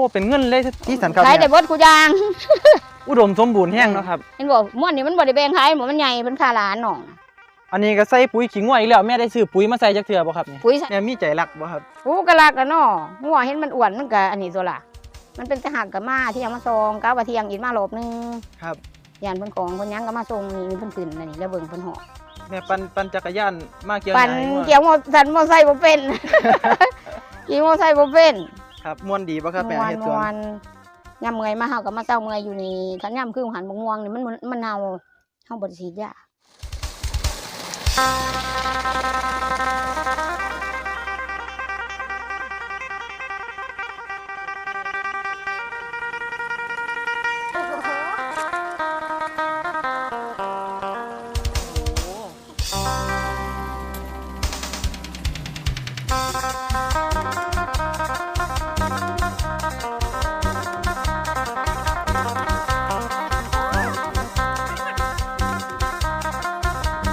อ้เป็นเงินเลยที่สันครับขายได้เนี่ยเบิดกูอยาง อุดมสมบูรณ์แห้งเนาะครับ เห็นบอกม่วนนี่มันบ่ได้แบ่งขายหมดมันใหญ่เป็นค่าหลานน้องอันนี้ก็ใส่ปุ๋ยขิงไว้อีกแล้วแม่ได้ซื้อปุ๋ยมาใส่จักเทื่อบ่ครับเนี่ยปุ๋ยใส่แม่มีใจรักบ่ครับกูกะลักกันเนาะงัวเห็นมันอ้วนมันก็อันนี้ตัวล่ะ มันเป็นสหักกับมาที่ยังมาส่งก้าวว่าเที่ยงอีกมารอบนึงครับยานเพิ่นของเพิ่นหยังก็มาส่งนี่เพิ่นขึ้นอันนี้แล้วเบิ่งเพิ่นเหาะ แม่ปั่นปั่นจักรยานมาเกี่ยวปั่นหญ้าให้งัวเกี่ยวมอสันมอไซค์บ่เป็น ขี่มอไซค์บ่เป็น ครับม่วนดีบ่ครับแม่ม่วนเฮ็ดสวนม่วนยามเมื่อยมาเฮาก็มาเศร้าเมื่อยอยู่นี่คันยามคือหันบ่ง่วงนี่มันมันมันเน่าเฮาบ่ได้ฉีดยา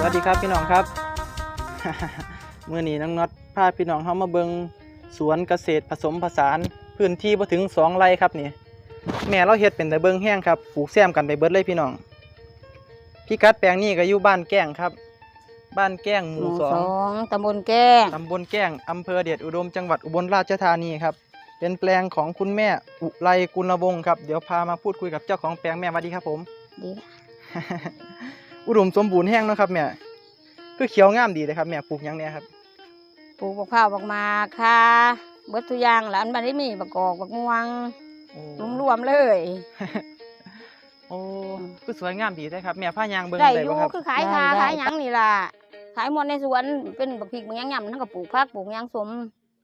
วัสดีครับพี่น้องครับมื้อนี้น้องน็อตพาพี่น้องเฮามาเบิงสวนเกษตรผสมผสาน พื้นที่บ่ถึงสองไร่ครับนี่แม่เราเฮ็ดเป็นแต่เบิงแห้งครับปลูกแซมกันไปเบิดเลยพี่น้องพี่กัดแปลงนี้ก็อยู่บ้านแก้งครับ บ้านแก้งหหมู่มู่สอสงองตำบลแก้งตำบลแก้งอำเภอเดชอุดมจังหวัดอุบลราชธานีครับเป็นแปลงของคุณแม่อุไรกุลวงศ์ครับ เดี๋ยวพามาพูดคุยกับเจ้าของแปลงแม่สวัสดีครับผมดีนะ อุดมสมบูรณ์แห้งเนาะครับแม่คือเขียวงามดีเลยครับแม่ปลูกหยังเนี่ยครับปลูกบักพร้าวบักหมากค่ะเบิดทุกอย่างหลานบัดนี้มีบักกอกบักม่วงโอ้รวมๆเลย โอ้คือสวยงามดีเลยครับแม่ผ้ายางเบิ่งได้ได้อยู่บ่ครับคือขายคาขายหยังนี่ล่ะขายหมดในสวนเป็นบักพริกบักหยังยำทั้งกับปลูกผักปลูกหยังสม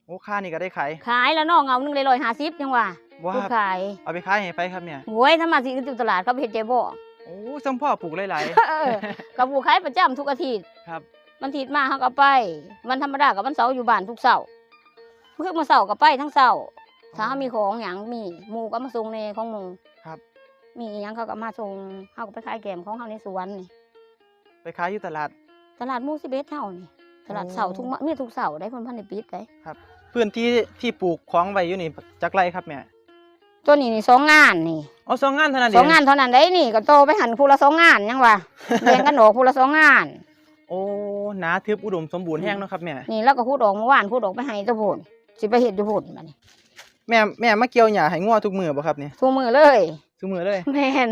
โอ้ค่านี่ก็ได้ขาย ขายแล้วน้องเอาหนึงเลยร้อยห้าสิบยังว่าว้าพูดขาย เอาไปขายให้ไปครับเนี่ยโว้ยถ้ามาสิอยู่ตลาดเขาไปเฮ็ดเจบ่ โอ้สมพ่อปลูกหลายเออกับปลูกขายประจำทุกอาทิตย์ๆครับวันอาทิตย์มาเขาก็ไปวันธรรมดากับวันเสาร์อยู่บ้านทุกเสาร์เมื่อมาเสาร์ก็ไปทั้งเสาร์ถ้าเขามีของหยังมีหมูก็มาส่งในของหมูครับ มีอิหยังเขาก็มาส่งเขาก็ไปขายแกมของเขาในสวนนี่ไปขายอยู่ตลาด ตลาดหมูสิเบสเท่านี่ตลาดโอ้เสาร์ทุกมื้อมีทุกเสาร์ได้เพิ่นพันในปิดได้พื้นที่ที่ปลูกของไว้อยู่นี่จักไรครับแม่ ตัวนี้นี่สองงานนี่เอาสองงานเท่านั้นเอสองงานเท่านั้นได้นี่ก็โตไปหันผู้ละสองงานยังวะแบ่งกันออกผู้ละสองงาน โอ้หนาทึบอุดมสมบูรณ์แห้งเนาะครับแม่นี่แล้วก็พูดออกเมื่อวานพูดออกไปให้เจ้าพุ่นสิไปเฮ็ดอยู่พุ่นบัดนี้แม่แม่มาเกี่ยวหญ้าให้งัวทุกมื้อบ่ครับเนี่ยทุกมือเลยทุกมื้อเลย แม่น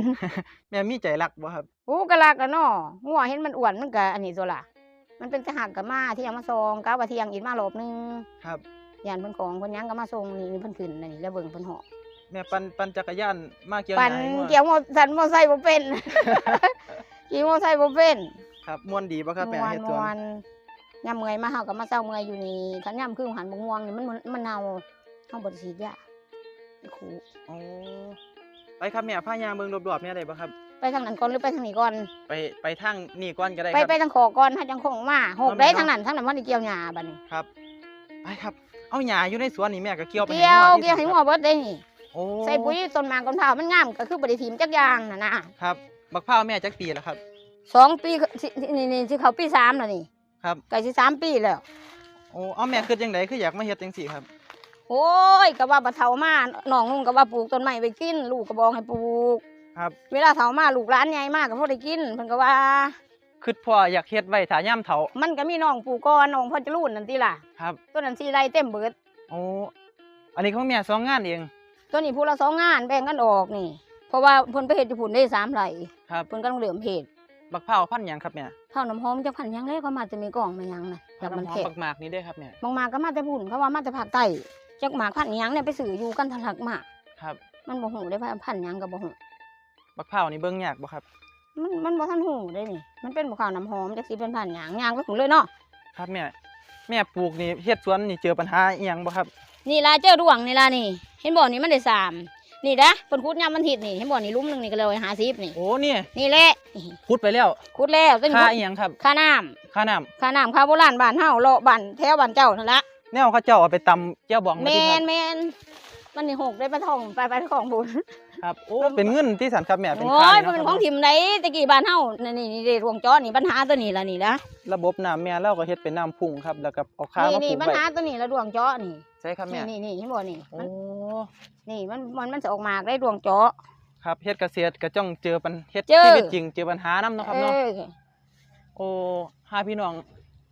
แม่มีใจรักบ่ครับกูกะลักกันเนาะงัวเห็นมันอ้วนมันก็อันนี้ตัวล่ะมันเป็นสหักกับมาที่ยังมาส่งก้าวว่าเที่ยงอีกมารอบนึงครับยานเพิ่นของเพิ่นหยังก็มาส่งนี่เพิ่นขึ้นอันนี้แล้วเบิ่งเพิ่นเหาะ แม่ปั่นปั่นจักรยานมาเกี่ยวหปั่นญ้าให้งัวเกี่ยวมอสันมอไซค์บ่เป็น ขี่มอไซค์บ่เป็นครับม่วนดีบ่ครับแม่ม่วนเฮ็ดสวนม่วนยามเมื่อยมาเฮาก็มาเศร้าเมื่อยอยู่นี่คันยามคือหันบ่ง่วงนี่มันมันมันเน่าเฮาบ่ได้ฉีดยาคูโอ้ไปครับแม่พายางเบิ่งรอบๆเนี่ยได้บ่ครับ ไปทางนั้นก่อนหรือไปทางนี้ก่อน ไปไปทางนี่ก่อนก็ได้ไปครับ ไปทางขอก่อนให้จังคงมาหกเอาแม่ได้เนาะทางนั้นทางนั้นมันได้เกี่ยวหญ้าบัดนี้ ครับ ไปครับ เอาหญ้าอยู่ในสวนนี่แม่ก็เกี่ยวไปเกี่ยวให้เกี่ยวให้ที่หัวเบิดได้นี่โอ้ ใส่ปุ๋ยต้นหมากต้นพร้าวมันงามก็คือบริถีมจักอย่างน่ะนะครับบักพร้าวแม่จักปีแล้วครับสองปีก็สินี่นี่สิเขาปีสามแล้วนี่ครับใกล้สิสามปีแล้วโอ้เอาแม่คือจังไดคืออยากมาเฮ็ดจังซี่ครับ โอ้ยก็ว่าบ่เฒ่ามาน้องนุ่งก็ว่าปลูกต้นไม้ไว้กินลูกก็บอกให้ปลูก ครับ เวลาเฒ่ามาลูกหลานใหญ่มากก็พอได้กินเพิ่นก็ว่าคือพ่ออยากเฮ็ดไว้ถ้ายามเฒ่ามันก็มีน้องปลูกก่อนน้องพ่อจะรุ่นนั่นติล่ะครับต้นนั้นสิไรเต็มเบิดโอ้อันนี้ของแม่สองงานเอง ตัวนี้ผู้ละสองงานแบ่งกันออกนี่ เพราะว่าเพิ่นไปเฮ็ดอยู่พุ่นได้สามไร่ครับเพิ่นกำลังเริ่มเฮ็ดบักพร้าวพันธุ์หยังครับแม่เท่าน้ำหอมจักพันหยังแล้วก็มาจะมีกล่องมาหยังน่ะจากมันน้ำหอแพมงบักหมากนี่ได้ครับแม่บางมาก็มาแต่พุ่นเขาว่ามาแต่ภาคใต้จักหมากพันหยังเนี่ยไปสื่ออยู่กันทะลักมากครับ มันบ่หูได้ว่าพันหยังก็บ่หูบักพร้าวนี่เบิ่งยากบ่ครับ มันมันบ่ทันหูได้นี่ มันเป็นบ่ข้าวน้ำหอมจักสิเป็นพันหยังยางไปหูเลยเนาะครับแม่แม่ปลูกนี่เฮ็ดสวนนี่เจอปัญหาอีหยังบ่ครับ นี่ล่ะเจ้าดวงนี่ล่ะนี่ เห็นบ่นี่มันได้สามนี่นะเพิ่นขุดยามมันทิศนี่เห็นบ่นี่หลุมหนึงนี่ก็เลย50นี่โอ้นี่นี่แหละนี่ขุดไปแล้วขุดแล้วต้นค่าอีหยังครับค่าน้ำค่าน้ำค่าน้ำค่าโบราณบ้านเฮาเลาะบ้านแถวบ้านเจ้านั่นละแนวเขาเจ้าเอาไปตำเจ้าบองแมมาที่ครับนแมนมันนี่หกได้ปลาทองไปไปของบุญ ครับโอ้เป็นเงินที่สันครับแม่เป็นโอ้ค่ายมันเป็นเาะของทิมไหนตะกี้บ้านเฮานี่นี่นี่ได้รวงจอนี่ปัญหาตัวนี้ละนี่ละระบบน้ำแม่เราก็เฮ็ดเป็นน้ำพุ่งครับแล้วก็เอาคานี่มาปนี่ลูกปัญไว้หาตัวนี้ละรวงจอนี่ใช่ครับแม่นี่นี่นี่เห็นบ่นี่โอ้นี่มันมันมันจะออกมากได้ดวงเจาะครับเฮ็ดเกษตรก็จ้องเจอปัญเฮ็ดเจอ ชีวิตจริงเจอปัญหานํเนาะครับเอเนาะอโอ้หาพี่น้อง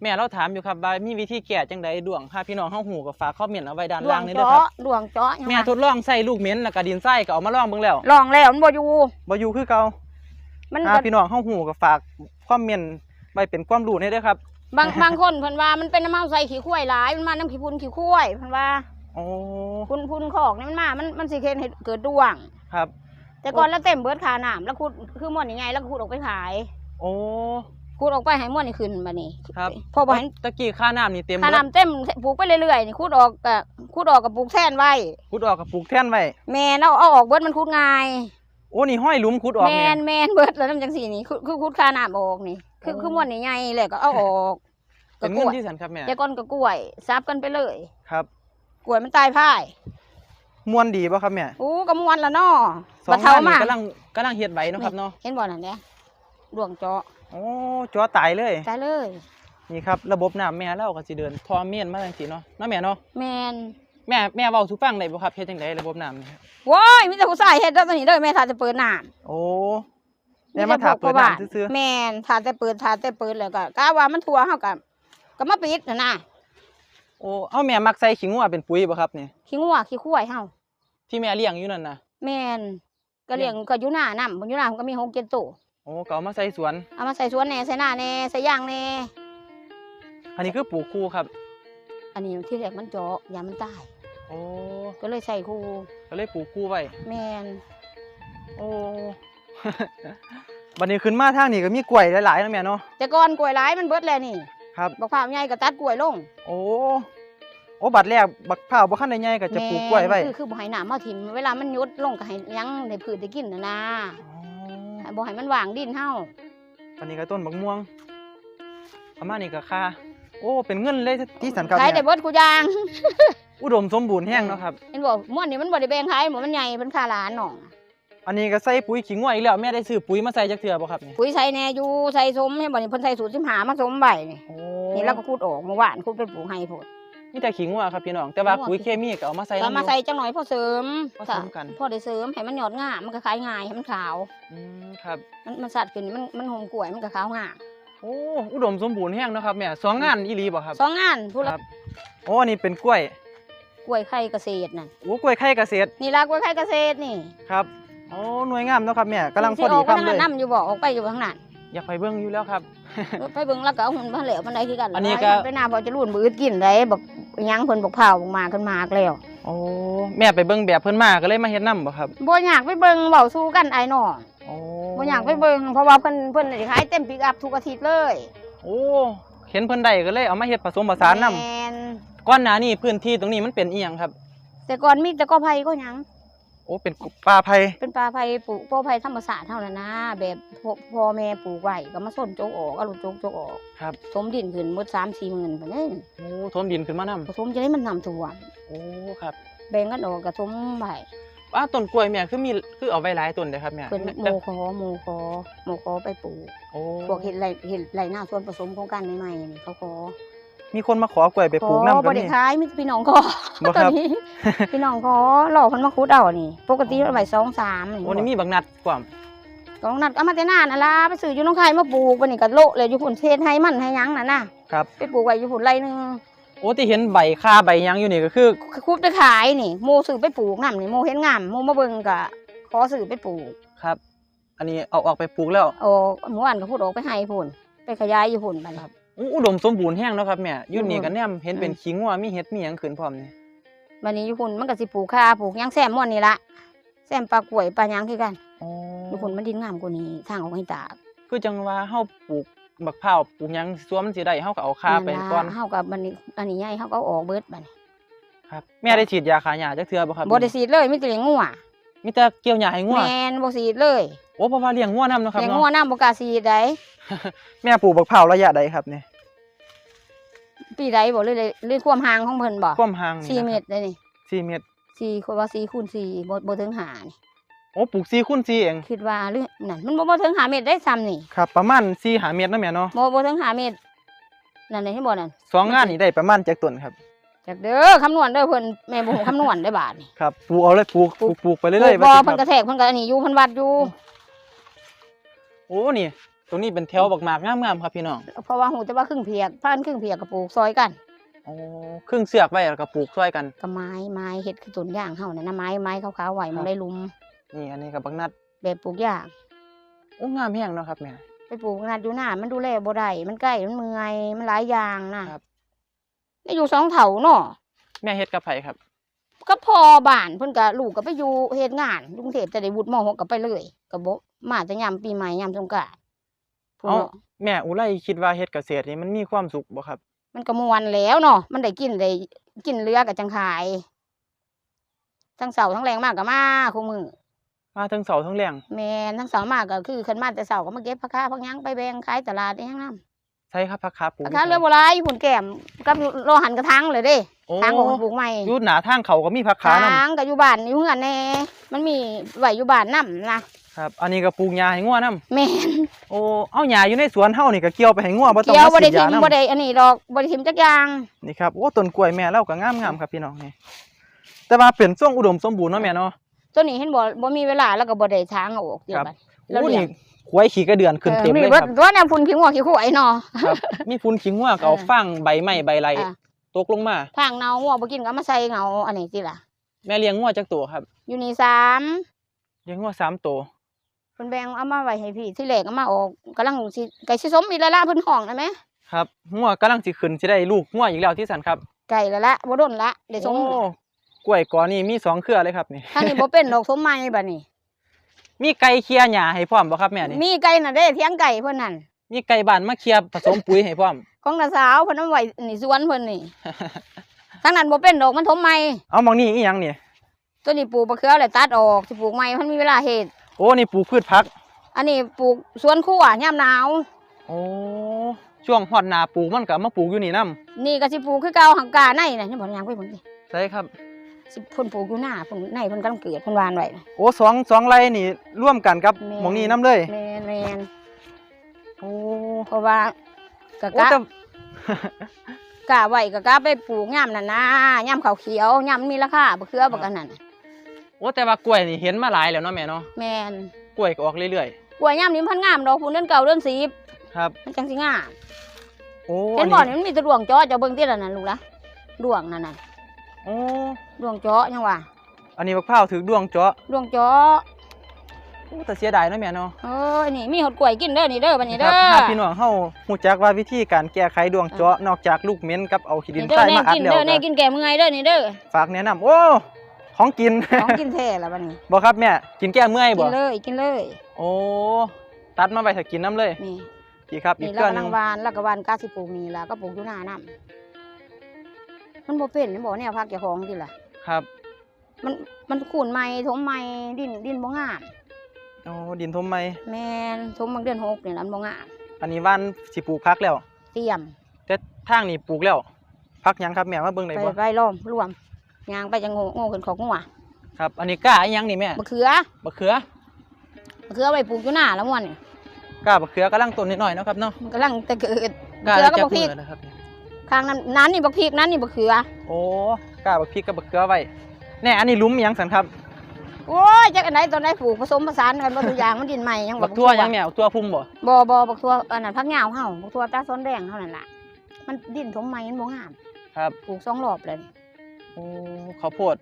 แม่เราถามอยู่ครับว่ามีวิธีแก้จังไดดวงหาพี่น้องเฮาหูก็ฝากคอมเมนต์เอาไว้ด้านดวล่างงนี่เจาะเด้อครับดวงเจาะยังแม่ว่าทดลองใส่ลูกเหม็นแล้วก็ดินทรายก็เอามาลองเบิ่งแล้วลองแล้วมันบ่อยู่บ่อยู่คือเก่ามันหาก็พี่น้องเฮาหูก็ฝากคอมเมนต์ไว้เป็นความรู้ให้เด้อครับบางบางคนเพิ่นว่ามันเป็นน้ำเมาใส่ขี้ข้วยหลายมันมาน้ำขี้พุ่นขี้ข้วยเพิ่นว่าโอ้พุ่นพุ่นขอกนี่มันมา มันมันสิเฮ็ดให้เกิดดวงครับ แต่ก่อนแล้วเต็มเบิดคาน้ำแล้วขุดคือม่วนยังไงแล้วก็ขุดออกไปขาย โอ้ ขุดออกไปให้ม่วนนี่ขึ้นบัดนี้ครับพอบ่ให้ตะกี้ค่าน้ำนี่เต็มคาเบิดน้ำเต็มปลูกไปเรื่อยๆนี่ขุดออกก็ขุดออกกับปลูกแทนไว้ขุดออกก็ปลูกแท่นไว้แม่นเอาเอาออกเบิดมันขุดง่ายโอ้นี่ห้อยหลุมขุดออกแมเนี่ยนแมนเบิดแล้วน้ำจังสีนี่คือคือคุดคาน้ำออกนี่ คือโอ้คือม่วนนี่ใหญ่เลยก็เอาออกเป็ก็นกเงิล้นวยที่สันครับแม่แต่ก้อนก็กล้วยซับกันไปเลยครับกล้วยมันตายพ่ายมวนดีป่ะครับแม่อู้ก็ม่วนละเนาะสอบังดเทาบ้านมานี่กำลังกำลังเฮ็ดไว้เนาะครับเนาะเห็นบ่นั่นเด้ดวงเจาะ โอ้จอตายเลย ตายเลย นี่ครับระบบน้ำแม่เราก็สิเดินทอเมียนมาจังซี่เนาะเนาะแม่เนาะแมนแม่แม่เว้าสู่ฟังได้บ่ครับเฮ็ดจังไดระบบน้ำนี่ว้ายมีแต่ผู้ชายเฮ็ดเด้อตัวนี้เด้อแม่ทาจะเปิดน้ำโอ้แม่มาถามเปิดน้ำซื่อแม่นทาแต่เปิดทาแต่เปิดแล้วก็กะว่ามันทั่วเฮาก็ก็มาปิดน่ะนะๆโอ้เอ้าแม่มักใส่ขี้งัวเป็นปุ๋ยบ่ครับนี่ขี้งัวขี้ควายเฮาที่แม่เลี้ยงอยู่นั่นน่ะแม่นก็เลี้ยงก็อยู่หน้าน้ำอยู่หน้ามันก็มีหกเจ็ดตัว โอ้ก็เอามาใส่สวน เอามาใส่สวนแหน่ใส่หน้าแหน่ใส่ย่างแหน่อันนี้คือปลูกคู่ครับ อันนี้ที่แรกมันเจาะยามันตายโอ้ก็เลยใส่คูก็เลยปลูกคู่ไว้ แมนโอ้ บัดนี้ขึ้นมาทางนี้ก็มีกล้วยหลายๆนะแม่เนาะ แต่ก่อนกล้วยร้ายมันเบิดแล้วนี่ครับ บักพร้าวใหญ่ก็ตัดกล้วยลงโอ้ โอ้บัดแรกบักพร้าวบ่คันได้ใหญ่ก็จะปลูกกล้วยไว้ แม่นคือคือบ่ให้น้ำมาถิ่มเวลามันยุดลงก็ให้ยังได้พืชได้กินนะนะ อ๋อ บ่ให้มันวางดินเฮาอันนี้ก็ต้นบักม่วงประมาณนี้ก็ค่าโอ้ เป็นเงินเลยที่สันครับขายได้เนี่ยเบิดกูอยาง อุดมสมบูรณ์แห้งเนาะครับเห็นบ่ม่วนนี่มันบ่ได้แบ่งขายหมดมันใหญ่เป็นค่าล้านน้องอันนี้ก็ใส่ปุ๋ยขี้งัวอีกแล้วแม่ได้ซื้อปุ๋ยมาใส่จักเทื่อบ่ครับนี่ปุ๋ยใส่แหน่อยู่ใส่สมเห็นบ่นี่เพิ่นใส่สูตร15มาสมไว้นี่โอ้นี่แล้วก็ขุดออกเมื่อวานขุดไปปลูกให้พุ่น มีแต่ขี้งัวครับพี่น้อง แต่ว่าขี้งัวปุ๋ยเคมีก็เอามาใส่ก็นำมาอยู่ใส่จังหน่อยพอเสริมผสมกันพอได้เสริมให้มันหยอดงามมันก็ขายง่ายให้มันขาวอืมครับ มันมันสัตว์ขึ้นมันมันหอมกล้วยมันก็ขาวงามโอ้อุดมสมบูรณ์แห้งเนาะครับแม่สองงานอีหลีบ่ครับสองงานพูดคละรับโอ้อันนี้เป็นกล้วย กล้วยไข่เกษตรนั่นโอ้กล้วยไข่เกษตร นี่ละกล้วยไข่เกษตรนี่ครับโอ้หน่วยงามเนาะครับแม่กำลังพสิออดีอกไปคำทางเลนั้นยนํอยู่บ่ออกไปอยู่ข้างนั้นอยากไปเบิ่งอยู่แล้วครับ ไปเบิ่งแล้วก็เอาหุ่นมาเหลวมันได้คือกัน อันนี้ก็ไปหน้าพอจะรุ่นบืดกินได้บักห ยังเพิ่นบักเผาบักหมากขึ้นมากแล้วโอ้แม่ไปเบิ่งแบบเพิ่นมาก็เลยมาเฮ็ดนํบ่ครับบ่อยากไปเบิ่งเว้าสู้กันไอ้น้องโอ้บ่อยากไปเบิ่งเพราะว่าเพิ่นเพิ่นได้ขายเต็มปิกอัพทุกอาทิตย์เลยโอ้เห็นเพิ่นได้ก็เลยเอามาเฮ็ดผสมผสานนํแม่นก่อนหน้านี้พื้นที่ตรงนี้มันเป็นอีหยังครับ แต่ก่อนมีแต่กอไผ่ก็หยังโอ้เป็นป่าไผ่เป็นปลาไผ่ปลูกปลาไผ่ธรรมศาสตร์เท่านั้นนะ แบบพ่อพ่อแม่ปลูกไว้ก็มาส้นโจกออกก็ลูกโจกโจกออกครับสมดินขึ้นหมดสามสี่หมื่นไปเลยโอ้ทมดินขึ้นมานํผสมจะได้มันนำท่วมโอ้ครับ แบ่งกันออกกระทมไว้อ้าต้นกล้วยแม่คือมีคือเอาไว้หลายต้นเด้อครับแม่เป็นโมแต่คอโมคอโมคอไปปลูกโอ้พวกเห็ดไรเห็ดไรหน้าส่วนผสมของกันใหม่ๆนี่เขาขอ มีคนมาขอกล้วยไปปลูกนํขอก็บ่ได้มี ขายมีแต่พี่น้องขอบ่ตคอนรับนี้พี่น้องขอหลอกมันมาคุดเอานี่ ปกติมันใบสองสามโอ้นี่มีบักนัดกว่า กองนัดเอามาแต่นานอะล่ะไปซื้ออยู่น้องคายมาปลูกวันนี้ก็โละเลยอยู่พุ่นเทศให้มันให้หยังน่ะนะครับ ไปปลูกไว้อยู่พุ่นไรหนึงโอ้ที่เห็นใบคาใบหยังอยู่นี่ก็คือ คุดไปขายนี่โมซื้อไปปลูกน้ำนี่โมเห็นงามโมมาเบิ่งก็ขอซื้อไปปลูกครับ อันนี้เอาออกไปปลูกแล้ว โอ้เมื่อวานก็พูดออกไปให้พุ่นไปขยายอยู่พุ่นบัดนี้อู้ อุดมสมบูรณ์แห้งเนาะครับแม่อยุ่นนี่อืมกันแนมเห็นเป็นขี้งัวมีเห็ดมีหยังขึ้นพร้อมนี่บัดนี้อยู่พุ่นมันก็สิปลูกข้าปลูกหยังแซมม่อนนี่ละแซมปลากล้วยปลาหยังคือกันอ๋ออยู่พุ่นมันดินงามกว่านี้ทางออกให้ตากคือจังว่าเฮาปลูกบักพร้าวปลูกหยังซัวมันสิได้เฮาก็เอาคาไปก่อนเฮากับบัดนี้อันนี้ใหญ่เฮาก็เอาออกเบิดบัดนี้ครับแม่ได้ฉีดยาฆ่าหญ้าจักเทื่อบ่ครับบ่ได้สีดเลยมีแต่เลี้ยงงัวมีแต่เกี่ยวหญ้าให้งัวแม่นบ่สีดเลยโอ้เพราะว่าเลี้ยงงัวนํเนาะครับเลี้ยงเนาะงัวน้ำบ่กล้าสีดได้แม่ปลูกบักพร้าวระยะใดครับนี่ปีใดบ่เลยเลยเลยความห่างของเพิ่นบ่ความห่างนี่สี่นะครับเมตรได้นี่สี่เมตรสี่คนว่าสี่คูณสี่บ่บ่ถึงห้านี่โอ้ปลูก4คูณ4เองคิดว่าหรือนั่นมันบ่บ่ถึงห้าเมตรได้ซ้ำนี่ครับประมาณ4 5เมตรเนาะแม่เนาะบ่บ่ถึงห้าเมตรนั่นน่ะเห็นบ่นั่นสองงานนี่ได้ประมาณจักต้นครับจากเด้อคำนวณเด้อเพิ่นแม่บ่ฮู้คำนวณได้บาดนี่ครับปลูกเอาเลยปลูกปลูกปลูกไปเรื่อยๆบ่ว่าสิเพิ่นคกรัระบแทกเพิ่นก็อันนี้อยู่เพิ่นวัดอยู่ โอ้นี่ตรงนี้เป็นแถวบักหมากงามๆครับพี่น้องเพราะว่าฮู้แต่ว่าครึ่งเพียกพันครึ่งเพียกก็ปลูกซอยกันโอ้ครึ่งเสือกไว้แล้วก็ปลูกช่วยกันก็ไม้ไม้เฮ็ดคือต้นย่างเฮานั่นนะไม้ไม้ขาวๆไว้คมัรันบได้ลุมนี่อันนี้กับบักนัดแบบปลูกย่างโอ้งามแห้งเนาะครับแม่ไปปลูกนาดอยู่หน้ามันดูแลบ่ได้มันใกล้มันเมื่อยมันหลายอย่างนะครับได้อยู่สองเถาเนาะแม่เฮ็ดกับไผครับก็พอบ้านเพิ่นก็ลูกก็ไปอยู่เฮ็ดงานกรุงเทพจะได้วุฒิม .6 ก็ไปเลยก็บ่ มาแต่ยามปีใหม่ยามสงกรานต์พุ่นเอ้าเนาะ แม่อุไรคิดว่าเฮ็ดเกษตรนี่มันมีความสุขบ่ครับ มันก็ม่วนแล้วเนาะ มันได้กินได้กินเรือก็จังขาย ทั้งเสาร์ทั้งแรงมากก็มาคู่มือมาทั้งเสาทั้งแรงแม่นทั้งเสาร์มากก็คือคันมาแต่เสาร์ก็มาเก็บผักคาผักหยังไปแบ่งขายตลาดได้ยังนำใช่ครับผักขาปลูกผักคาเรือบ่หลายอยู่พุ่นแก้มกับรอหันกระทังเลยเด้โอ้ทางของปลูกใหม่อยู่หน้าทางเขาก็มีผักขาทานํงก็อยู่บ้านอยู่เฮือนแน่มันมีไว้อยู่บ้านนํนะ ครับ อันนี้ก็ปลูกหญ้าให้งัวนํแม่นโอ้เอาหญ้าอยู่ในสวนเฮานี่ก็เกี่ยวไปให้งัวบ่ต้องเกี่ยวมาบ่ฉีได้ดทิยามนํบ่ได้อันนี้ดอกบ่ได้ทิมจักอย่างนี่ครับโอ้ต้นกล้วยแม่เราก็งามๆครับพี่น้องนี่แต่ว่าเป็นช่วงอุดมสมบูรณ์เนาะแม่เนาะตัวนี้เห็นบ่บ่มีเวลาแล้วก็บ่ได้ทางเอาออกเดี๋ยวครับบัดโอ้เราเลี้ยนี่งควายขี้กระเดือนขึ้นเต็มออเลยมีคเบิรัดบตัวเนี่ยพุ่นขี้หัวขี้ขวยเนาะครับมีฝุ่นขี้งัวก็เอาเออฟางใบไม้ใบไรอะตกลงมาทางเนางัวบ่กินก็เอามาใส่เงาอันนี้สิล่ะแม่เลี้ยงงัวจักตัวครับ อยู่นี่สามเลี้ยงงัวสามตัวเพิ่นแบ่งเอามาไว้ให้พี่ที่แรกเอามาออกกำลังสิไก่สิสมอีกแล้วล่ะเพิ่นห้องได้ไหมครับงัวกำลังสิขึ้นสิได้ลูกงัวอีกแล้วที่สันครับไก่แล้วละบ่ดนละได้สมโอ้กล้วยก่อนนี่มีสองเครือเลยครับนี่ทางนี้บ่เป็นดอกสมใหม่บัดนี้ มีไก่เคลียร์หญ้าให้พร้อมบ่ครับแม่นี่มีไก่น่ะเด้เถียงไก่เพิ่นนั่นมีไก่บ้านมาเคลียร์ผสมปุ๋ยให้พร้อม ของน้าสาวเพิ่นเอาไว้นี่สวนเพิ่นนี่ทางนั้นบ่เป็นดอกมันถมใหม่เอามองนี่อีหยังนี่ตัวนี้ปลูกมะเขือแล้วตัดออกสิปลูกใหม่มันมีเวลาเฮ็ดโอ้นี่ปลูกพืชผัก อันนี้ปลูกสวนครัวยามหนาว โอ้ช่วงฮอดหน้าปลูกมันก็มาปลูกอยู่นี่นํนี่ก็สิปลูกคือเก่าหังกาในน่ะนี่บ่ยังไปพุ่นสิใช่ครับสิเพิ่นปลูกอยู่หน้าเพิ่นในเพิ่นกำลังเกิดเพิ่นวานไว้น่ะโอ้สองสองไร่นี่ร่วมกันกับแม่หมองนี้นํเลยแม่นแม่นโอ้เพราะว่าก็โอ้กะแต่ กะไว้ก็กะไปปลูกยามนั่นนะยามข้าวเขียวยามมีราคาบ่เขือบ่กันนั่น โอ้แต่ว่ากล้วยนี่เห็นมาหลายแล้วเนาะแม่เนาะแม่นกล้วยก็ออกเรื่อยกล้วยยามนี้มันงามดอกพุ่นเดือนเก่าเดือนสิบๆ ครับ มันจังสิงามโอ้เห็นบ่นี่มันมีแตะดวงเจาะเจ้าเบิ่งติล่ะนั่นลูกละดวงนั่นน่ะโอ้ดวงเจาะยังว่าอันนี้มะพร้าวถือดวงเจาะดวงเจาะโอ้แต่เสียดายเนาะแม่เนาะเอ้ยนี่มีหดกล้วยกินเด้อนี่เด้อบัดนี้คเด้รัอ ถ้าพี่น้องเฮาฮู้จักว่าวิธีการแก้ไขดวงเจาะนอกจากลูกเหม็นกับเอาขี้ดินนี่เด้ทอรายแน่มาอัดกินแล้วเด้อแน่ก็กินแก่เมื่อยเด้อนี่เด้อฝากแนะนำโอ้ ของกินของกินแท้ละบัดนี้บ่ครับแม่กินแก้เมื่อยกิบ่นเลยกินเลย โอ้ตัดมาไว้ถ้ากินน้ำเลยนี่พี่ครับอีนี่กแล้เกลืวอก็หนึนางงวานแล้วก็วานกาสิปลูกนี่ล่ะก็ปลูกอยู่หน้าน้ำมันบ่เป็นนี่บ่แนวพักเจ้าของติล่ะ ครับมันมันขุนใหม่ถมใหม่ดินดินบ่งามโอ้ดินทมไหมแม่นถมบางเดือนหกนี่ล่ะมันบ่งามอันนี้ว่านสิปลูกพักแล้ว เตรียมแต่ทางนี่ปลูกแล้วพักหยังครับแม่มาเบิ่งได้ไปบ่ไปล้อมรวม ยางไปจะโง่โง่ขึ้นของงัวครับ อันนี้กล้าอีหยังนี่แม่มะเขือมะเขือมะเขือไว้ปลูกอยู่หน้าแล้วม่วนนี่กล้ามะเขือกำลังต้นนิดหน่อยเนาะครับเนาะมันกำลังแต่เกิดกล้าเขือแล้วก็จับักพริกมือนะครับข้างนั้นนั้นนี่บักพริกนั้นนี่บักเขือ โอ้กล้าบักพริกกับบักเขือไว้แน่อันนี้หลุมอิหยังสันครับโอ้ยจักอันไหนตอนไหนปลูกผสมผสานกันบ่ตัวอย่างมันดินใหม่ยังบักทั่วยังแม่บักทั่วพุ่มบ่บ่บ่บักทั่วอันนั้นพักยาวเฮาบักทั่วตาซ้อนแดงเท่านั้นล่ะมันดินถมใหม่มันบ่งามครับ ปลูกสองรอบเลยนี่ โอ้ข้าวโพด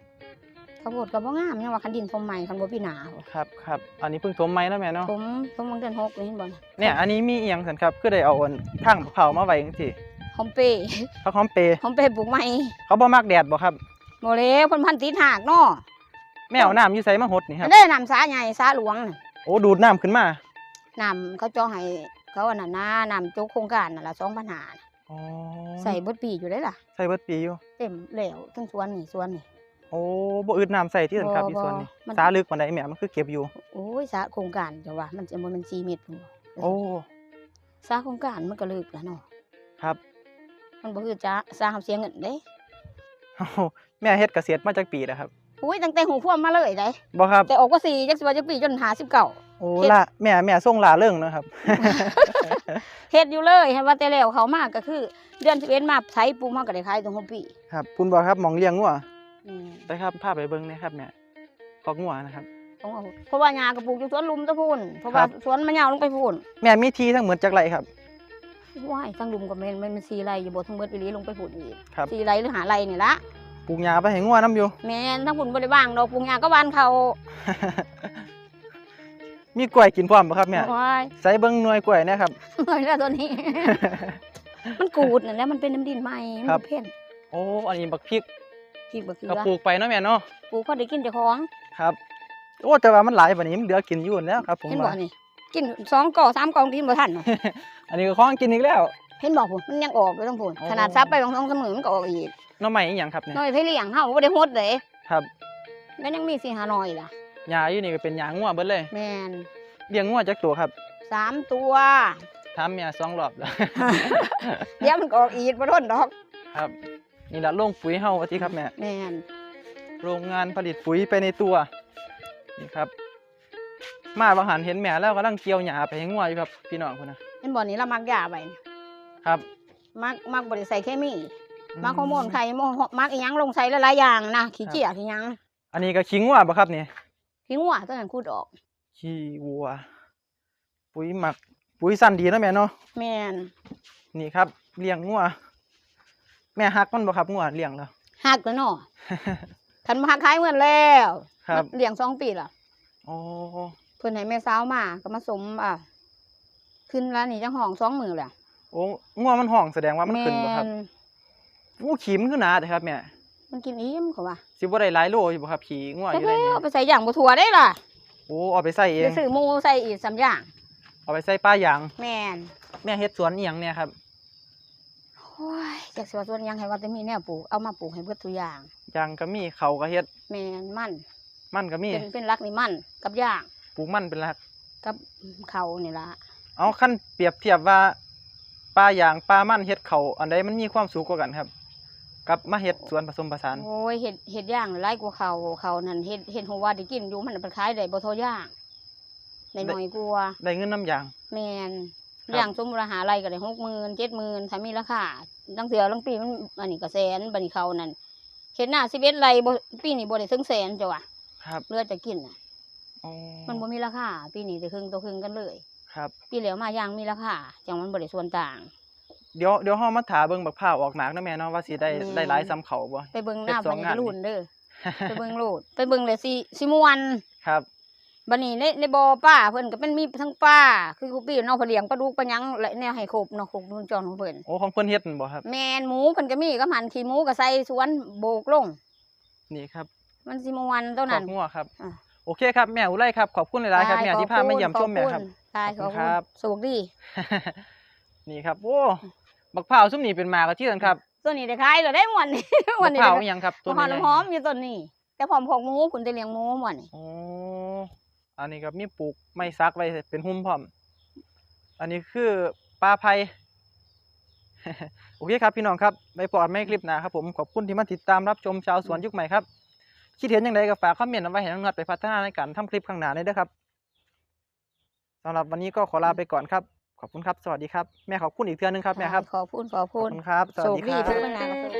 ข้าวโพดก็บ่งามยังว่าคันดินถมใหม่คันบ่ปีหนาครับครับอันนี้เพิ่งถมไม้นะแม่เนาะถมถมบางเดือนหกนี่เห็นบ่เนี่ยอันนี้มีอีหยังสันครับคือได้เอาอันทั้งเผามาไว้จังซี่หอมเป้ผักหอมเปรย์หอมเป้ปลูกใหม่เขาบ่มักแดดบ่ครับบ่แล้วเพิ่นพันธุ์ติดหากเนาะแม่เอาน้ำอยู่ไสมาหดนี่คอัรันบเด้อน้ำสาใหญ่สาหลวงน่ะโอ้ดูดน้ำขึ้นมาน้ำเขาเจ้าให้เขาอันนั้นนะน้ำโจ๊กโครงการนั่นล่ะ2,500น่ะ อ๋อใส่เบิดปีอยู่ได้ล่ะ ใส่เบิดปีอยู่ เต็มแล้วทั้งสวนนี่สวนนี่ โอ้บ่อึดน้ำใส่ที่สันครับบ่อีส่วนนี้บ่มัน สาลึกปานใดแม่มันคือเก็บอยู่ โอ้ยสาโครงการจะว่า มันจะบ่แมัน4เมตรพุ่นบ่โอ้ สาโครงการมันก็เลิกแล้วเนาะครับ มันบ่คือจ้าสาเฮาเสียเงินเด้โอ้โหแม่เฮ็ดเกษตรมาจากปีแล้วครับอุ้ยตั้งแต่หูพวมมาเลยได้บ่ครับ แต่ออกว่า4จักสิว่าจักปีจน59โอ้เฮ็ดละแม่แม่ส่งหลาเรื่องเนาะครับเฮ็ดอยู่เลยให้ว่าแต่แล้วเขามากก็คือ เดือน11มาใช้ปูมาก็ได้ขายตรงหัวปีครับคุณบอกครับหมองเลี้ยงงัวอืมไปครับพาไปเบิ่งหนะครับแม่ขอกงัวนะครับตรงหัวเพราะว่ายากระปลูกอยู่สวนลุมตะพูนเพราะครัว่าบสวนมันยาวลงไปพูนแม่มีทีทั้งหมดจากไรครับว้ายทั้งลุมก็แม่นมันมันสีไรอยู่บ่ทั้งเบิดอีหลีลงไปพูนอีกครับสีไรหรือหาไรนี่ละปลูกหญ้าไปให้งัวน้ำอยู่แม่นทั้งพุ่นบ่ได้ว่างดอกปลูกหญ้าก็บานเขา มีกล้วยกินพร้อมบ่ครับแม่ว้ายใส่เบิ่งหน่วยกล้วยนะครับหน่อยแล้วตัวนี้ มันกูดนั่นแหละมันเป็นน้ำดินใหม่มัครับ นเพ่นโอ้อันนี้บักพริกพี่บ่คือก็ว่าปลูกไปเนาะแม่เนาะปลูกก็ได้กินเจ้าของครับโอ้แต่ว่ามันหลายบัดนี้มันเหลือกินอยู่แล้วครับ ผมเห็นบ่ว่านี่ กินสองกล่องสามกล่องกินบ่ทันเนาะอันนี้ก็ของกินอีกแล้ว เห็นบ่พุ่นมันยังออกอยู่ต้องพุ่นโอ้ ขนาดซับไปบางสองสามมื้อมันก็ออกอีกหน้องใหม่อีหยังครับเนี่ยน้อยไปเลี้ยงเฮาบ่ได้ฮดเลยครับมันยังมีสี่ห้าน้อยล่ะ หญ้าอยู่นี่ก็เป็นหญ้างัวเบิดเลยแม่นเลี้ยงงัวจักตัวครับสามตัวถามแม่สองรอบแล้ว เดี๋ยวมันก็ออกอีกบ่ทนดอก ครับ นี่ละโรงปุ๋ยเฮาว่าติครับแม่แม่นโรงงานผลิตปุ๋ยไปในตัว นี่ครับ มาบางหันเห็นแม่แล้วกำลังเกี่ยวหญ้าไปให้งัวอยู่ครับพี่น้องพุ่นนะเห็นบ่นี่เรามักยาไว้ครับ มักมักบ่ได้ใส่เคมีมักฮอร์โมนไข่โมมักอีหยังลงใส่หลายๆอย่างนะขี้เกียจขี้หยัง อันนี้ก็ขิงวัวบ่ครับนี่ ขี้งัวตัวนั้นคูดออก ขี้วัว ปุ๋ยหมัก ปุ๋ยสั้นดีเนาะแม่เนาะแม่นนี่ครับเลี้ยงงัวแม่ฮักมันบ่ครับงัวเลี้ยงแล้ว หักแล้วเนาะคันมาหักขายเหมือนแล้วครับ เลี้ยงสองปีละโอ้เพิ่นให้แม่สาวมาก็มาสมอะขึ้นแล้วนี่จังห้องสองมือแหละโอ้งัวมันห้องแสดงว่ามันแม่ขึ้นบ่ครับนโอ้ขี้มันคือหนาเด้อครับแม่ มันกินอิ่มเขาว่าสิบ่ได้หลายโลอยู่บ่ครับขี้งัวอแต่ยู่ในแล้วนี้เอาไปใส่อย่างบ่ทั่วได้ล่ะโอ้เอาไปใส่เอไปงซื้อหมูใส่อีกสามอย่าง เอาไปใส่ป้ายางแม่นแม่เฮ็ดสวนอีหยังเนี่ยครับโอ้ยจากสวนสวนหยังให้ว่าแต่มีแนวปลูกเอามาปลูกให้เบิดตัวอย่างยางก็มีเขาก็เฮ็ดแม่นมันมันก็มีเป็นเป็นรักนี่มันกับย่างปลูกมันเป็นหลักกับเขานี่ล่ะเอาขั้นเปรียบเทียบว่าปลายางปลามันเฮ็ดเขาอันใดมันมีความสุขกว่ากันครับ กับมาเฮ็ดสวนผสมผสาน โอ้ยเห็ดเห็ดย่างหลายกว่าเขาเขานั่นเห็ดเห็ดหัวว่าได้กินอยู่มันเป็นขายได้บ่เท่าย่างได้น้อยกว่าได้เงินน้ำยาง แมนครับ ย่างสมมุติว่าหาอะไรก็ได้หกหมื่นเจ็ดหมื่นถ้ามีราคาตั้งเถื่อตั้งปีมันอันนี้ก็แสนบัดนี้เขานั่นเห็ดหน้าสิบเอ็ดไรบ่ปีนี้บ่ได้ถึงแสนจ้ะวะครับเลือดจะกินน่ะ อ๋อมันบ่มีราคาปีนี้จะครึ่งต่อครึ่งกันเลย ครับ ปีแล้วมาย่างมีราคาจังมันบ่ได้ส่วนต่าง เดี๋ยวเดี๋ยวเฮามาถาเบิ่งบักพร้าวออกหมากเนาะแม่เนาะว่าสิได้แม่นได้หลายซ้ำเขาบ่ ไปเบิ่งหน้าเฮ็ดสพัอนงธุ์งาน รุ่นเด้อไปเบิ่งโลดไปเบิ่งเลยสิสิม่วนครับบัดนี้ในในบ่อป้าเพิ่นก็เป็นมีทั้งป้า คือคุปีเนาะเพนเลี้ยงปลาดุกปลาหยังและแนวให้ครบเนาะครบวงจรของเพิ่นโอ้ของเพิ่นเฮ็ดนั่นบ่ครับ แมนหมูเพิ่นก็มีก็หันขี้หมูก็ใส่สวนโบกลง นี่ครับมันสิม่วนตัวขอนั้บนงัวครับ อะ โอเคครับแม่อุไรครับขอบคุณหลายๆครับแม่ที่พามาเยี่ยมชมแม่ครับตายขขออบบคุคุณณครับสุขดี นี่ครับโอ้ บักพร้าวซุมนี้เป็นหมากก็ที่กันครับตัวนี้ได้ขายแล้วได้ม่วนนี่ม่วบันกนี่พร้าวได้อีหยังครับตัวหอมใหญ่หอมอยู่ต้นนี้ แต่พร้อมพกหมูคุณจะเลี้ยงหมูม่วนนี่โอ้อันนี้ครับมีปลูกไม้ซักไว้เป็นหุ้มพร้อม อันนี้คือปลาไผ่ โอเคครับพี่น้องครับไปพอดไม่คลิปหนะครับผมขอบคุณที่มาติดตามรับชมชาวสวนยุคใหม่ครับคิดเห็นอย่างไรก็ฝากคอมเมนต์เอาไว้ให้น้องนัดไปพัฒนาในการทำคลิปข้างหน้าได้ด้วยครับสำหรับวันนี้ก็ขอลาไปก่อนครับ ขอบคุณครับ สวัสดีครับ แม่ขอบคุณอีกเทื่อนึงครับแม่ครับ ขอบคุณขอบขอบคุณคุณครับ สวัสโชคดีดีครัทุกบคนนะ